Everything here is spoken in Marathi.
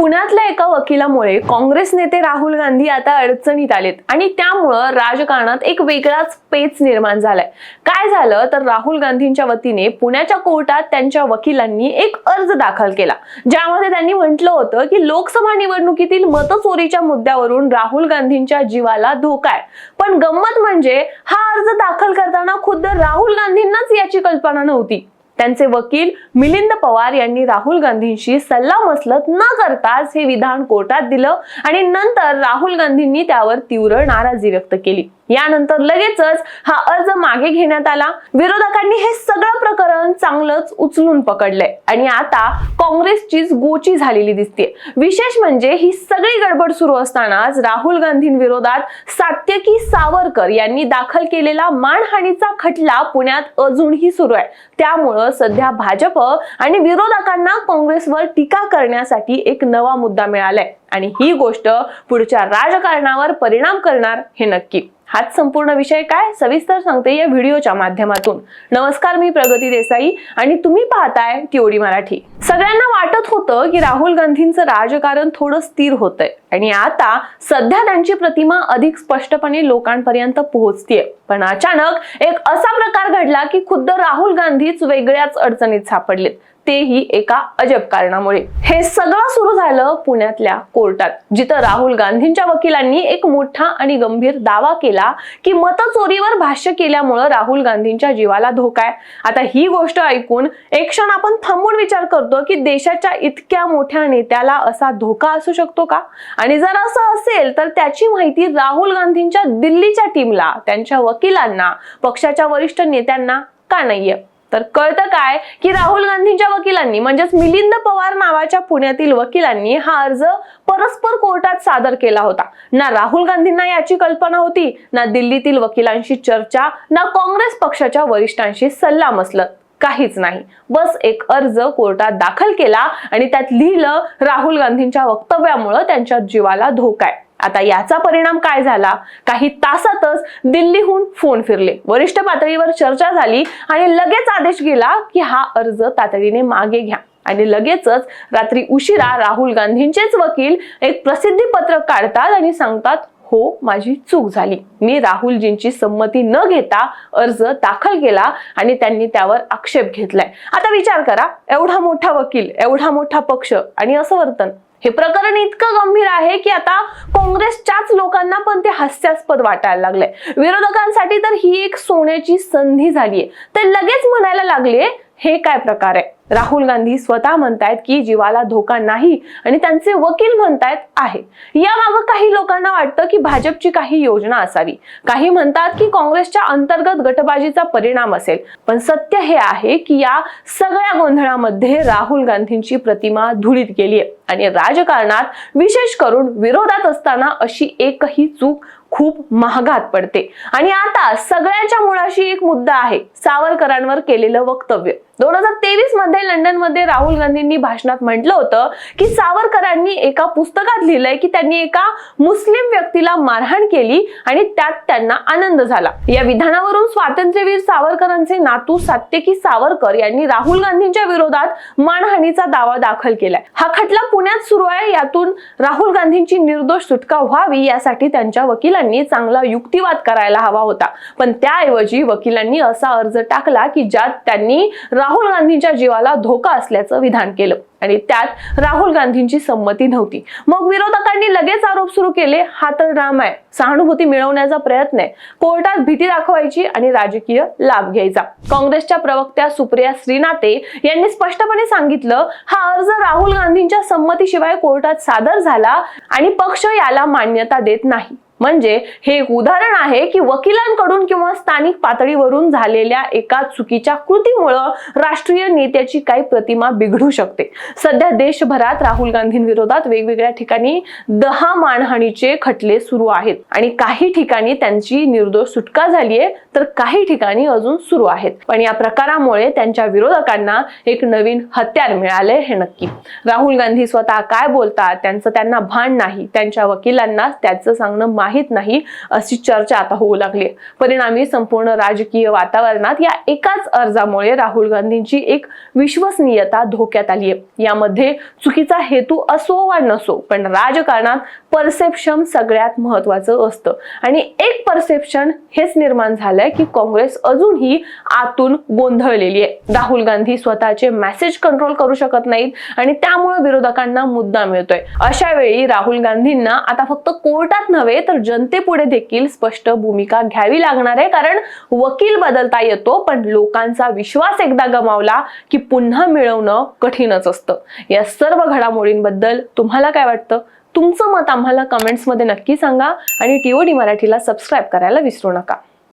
पुण्यातल्या एका वकिलामुळे काँग्रेस नेते राहुल गांधी आता अडचणीत आलेत. आणि त्यामुळं राजकारणात एक वेगळाच पेच निर्माण झालाय. काय झालं? तर राहुल गांधींच्या वतीने पुण्याच्या कोर्टात त्यांच्या वकिलांनी एक अर्ज दाखल केला. ज्यामध्ये त्यांनी म्हटलं होतं की लोकसभा निवडणुकीतील मतचोरीच्या मुद्द्यावरून राहुल गांधींच्या जीवाला धोका आहे. पण गंमत म्हणजे हा अर्ज दाखल करताना खुद्द राहुल गांधींनाच याची कल्पना नव्हती. त्यांचे वकील मिलिंद पवार यांनी राहुल गांधींशी सल्लामसलत न करताच हे विधान कोर्टात दिलं आणि नंतर राहुल गांधींनी त्यावर तीव्र नाराजी व्यक्त केली. यानंतर लगेचच हा अर्ज मागे घेण्यात आला. विरोधकांनी हे सगळं प्रकरण चांगलंच उचलून पकडलंय. आणि आता काँग्रेसचीच गोची झालेली दिसते विशेष म्हणजे ही सगळी गडबड सुरू असतानाच राहुल गांधींविरोधात सात्यकी सावरकर यांनी दाखल केलेला मानहानीचा खटला पुण्यात अजूनही सुरू आहे. त्यामुळं सध्या भाजप आणि विरोधकांना काँग्रेसवर टीका करण्यासाठी एक नवा मुद्दा मिळालाय. आणि ही गोष्ट पुढच्या राजकारणावर परिणाम करणार हे नक्की. हाच संपूर्ण विषय काय? सविस्तर सांगते या व्हिडिओच्या माध्यमातून. नमस्कार मी प्रगती देसाई आणि तुम्ही पाहताय टीओडी मराठी. सगळ्यांना वाटत होतं की राहुल गांधींचं राजकारण थोडं स्थिर होतंय. आणि आता सध्या त्यांची प्रतिमा अधिक स्पष्टपणे लोकांपर्यंत पोहोचतीये. पण अचानक एक असा प्रकार घडला की खुद्द राहुल गांधीच वेगळ्याच अडचणीत सापडलेत. तेही एका अजब कारणामुळे. हे सगळं सुरू झालं पुण्यातल्या कोर्टात जिथं राहुल गांधींच्या वकिलांनी एक मोठा आणि गंभीर दावा केला की मतचोरीवर भाष्य केल्यामुळं राहुल गांधींच्या जीवाला धोका आहे. आता ही गोष्ट ऐकून एक क्षण आपण थांबून विचार करतो की देशाच्या इतक्या मोठ्या नेत्याला असा धोका असू शकतो का? आणि जर असं असेल तर त्याची माहिती राहुल गांधींच्या दिल्लीच्या टीमला त्यांच्या वकिलांना पक्षाच्या वरिष्ठ नेत्यांना का नाहीये? तर कळतं काय की राहुल गांधींच्या वकिलांनी म्हणजेच मिलिंद पवार नावाच्या पुण्यातील वकिलांनी हा अर्ज परस्पर कोर्टात सादर केला होता. ना राहुल गांधींना याची कल्पना होती ना दिल्लीतील वकिलांशी चर्चा ना काँग्रेस पक्षाच्या वरिष्ठांशी सल्ला मसलत काहीच नाही. बस एक अर्ज कोर्टात दाखल केला आणि त्यात लिहिलं राहुल गांधींच्या वक्तव्यामुळं त्यांच्या जीवाला धोका आहे. आता याचा परिणाम काय झाला? काही तासातच दिल्लीहून फोन फिरले. वरिष्ठ पातळीवर चर्चा झाली आणि लगेच आदेश गेला की हा अर्ज तातडीने मागे घ्या. आणि लगेचच रात्री उशिरा राहुल गांधींचेच वकील एक प्रसिद्धी पत्रक काढतात आणि सांगतात हो माझी चूक झाली. मी राहुलजींची संमती न घेता अर्ज दाखल केला आणि त्यांनी त्यावर आक्षेप घेतलाय. आता विचार करा एवढा मोठा वकील एवढा मोठा पक्ष आणि असं वर्तन हे प्रकरण इतकं गंभीर आहे की आता काँग्रेसच्याच लोकांना पण ते हास्यास्पद वाटायला लागलंय. विरोधकांसाठी तर ही एक सोन्याची संधी झालीये. ते लगेच म्हणायला लागले हे काय प्रकार आहे? राहुल गांधी स्वतः म्हणतायत की जीवाला धोका नाही आणि त्यांचे वकील म्हणतायत आहे. यामागं काही लोकांना वाटतं की भाजपची काही योजना असावी. काही म्हणतात की काँग्रेसच्या अंतर्गत गटबाजीचा परिणाम असेल. पण सत्य हे आहे की या सगळ्या गोंधळामध्ये राहुल गांधींची प्रतिमा धुळीत गेली आहे. आणि राजकारणात विशेष करून विरोधात असताना अशी एकही चूक खूप महागात पडते. आणि आता सगळ्याच्या मुळाशी एक मुद्दा आहे सावरकरांवर केलेलं वक्तव्य. दोन हजार तेवीसमध्ये लंडनमध्ये राहुल गांधींनी भाषणात म्हटलं होतं की सावरकरांनी एका पुस्तकात लिहिलंय की त्यांनी एका मुस्लिम व्यक्तीला मारहाण केली आणि त्यात त्यांना आनंद झाला. या विधानावरून स्वातंत्र्यवीर सावरकरांचे नातू सात्यकी सावरकर यांनी राहुल गांधींच्या विरोधात मानहानीचा दावा दाखल केलाय. हा खटला पुण्यात सुरू आहे यातून राहुल गांधींची निर्दोष सुटका व्हावी यासाठी त्यांच्या वकिलांनी चांगला युक्तिवाद करायला हवा होता. पण त्याऐवजी वकिलांनी असा अर्ज टाकला की ज्यात त्यांनी राहुल राहुल गांधींच्या जीवाला धोका असल्याचं विधान केलं. आणि त्यात राहुल गांधींची संमती नव्हती. मग विरोधकांनी लगेच आरोप सुरू केले हा तर राम आहे. सहानुभूती मिळवण्याचा प्रयत्न आहे. कोर्टात भीती दाखवायची आणि राजकीय लाभ घ्यायचा. काँग्रेसच्या प्रवक्त्या सुप्रिया श्रीनाथे यांनी स्पष्टपणे सांगितलं हा अर्ज राहुल गांधींच्या संमतीशिवाय कोर्टात सादर झाला आणि पक्ष याला मान्यता देत नाही. म्हणजे हे एक उदाहरण आहे की वकिलांकडून किंवा स्थानिक पातळीवरून झालेल्या एका चुकीच्या कृतीमुळं राष्ट्रीय नेत्याची काही प्रतिमा बिघडू शकते. सध्या देशभरात राहुल गांधींविरोधात वेगवेगळ्या ठिकाणी दहा मानहानीचे खटले सुरू आहेत आणि काही ठिकाणी त्यांची निर्दोष सुटका झालीये तर काही ठिकाणी अजून सुरू आहेत. पण या प्रकारामुळे त्यांच्या विरोधकांना एक नवीन हत्यार मिळाले हे नक्की. राहुल गांधी स्वतः काय बोलतात त्यांचं त्यांना भान नाही त्यांच्या वकिलांना त्याचं सांगणं माहीत नाही अशी चर्चा आता होऊ लागली. परिणामी संपूर्ण राजकीय वातावरणात या एकाच अर्जामुळे राहुल गांधींची एक विश्वसनीयता धोक्यात आली आहे. यामध्ये चुकीचा हेतू असो वा नसो पण राजकारणात परसेप्शन सगळ्यात महत्वाचं असतं. आणि एक परसेप्शन हेच निर्माण झालंय की काँग्रेस अजूनही आतून गोंधळलेली आहे. राहुल गांधी स्वतःचे मेसेज कंट्रोल करू शकत नाहीत आणि त्यामुळे विरोधकांना मुद्दा मिळतोय. अशा वेळी राहुल गांधींना आता फक्त कोर्टात नव्हे तर जनतेपुढे देखील स्पष्ट भूमिका घ्यावी लागणार आहे. कारण वकील बदलता येतो पण लोकांचा विश्वास एकदा गमावला की पुन्हा मिळवणं कठीणच असतं. या सर्व घडामोडींबद्दल तुम्हाला काय वाटतं? तुमचं मत आम्हाला कमेंट्समध्ये नक्की सांगा आणि टीओडी मराठीला सबस्क्राईब करायला विसरू नका.